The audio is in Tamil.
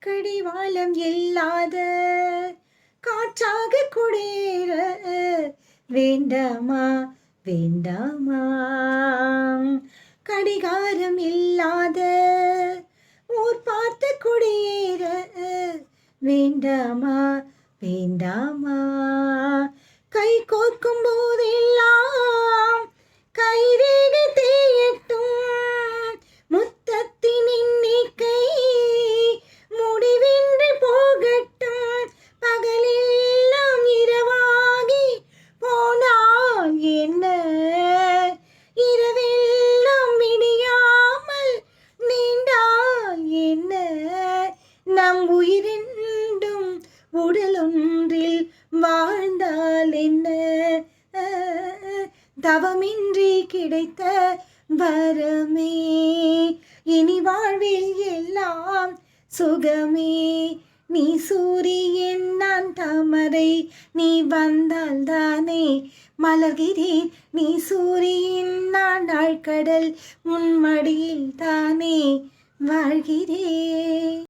கடிவாளம் இல்லாத காற்றாக குடேற. வேண்டாமா வேண்டாமா. கடிகாரம் இல்லாத ஊர் பார்த்து குடியேற வேண்டாமா வேண்டாமா. கை கோர்க்கும் போதெல்லாம் நம் உயிரெண்டும் உடலொன்றில் வாழ்ந்தால் என்ன? தவமின்றி கிடைத்த வரமே. இனி வாழ்வில் எல்லாம் சுகமே. நீ சூரியன் நான் தாமரை. நீ வந்தால் தானே மலர்கிறேன். நீ சூரியன் நான் ஆழ்கடல் உன் மடியில் தானே வாழ்கிறேன்.